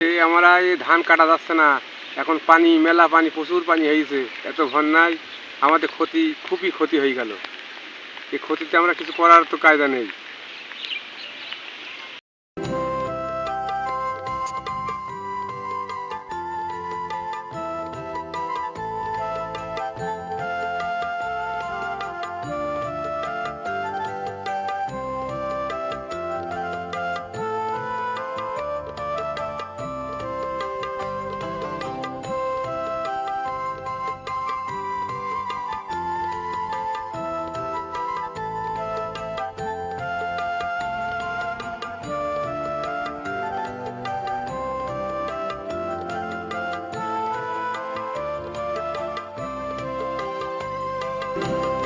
এই আমরা এই ধান কাটা যাচ্ছে না। এখন পানি, মেলা পানি, প্রচুর পানি হয়েছে। এত বন্যায় আমাদের ক্ষতি, খুবই ক্ষতি হয়ে গেল। এই ক্ষতিতে আমরা কিছু করার তো কায়দা নেই। Bye.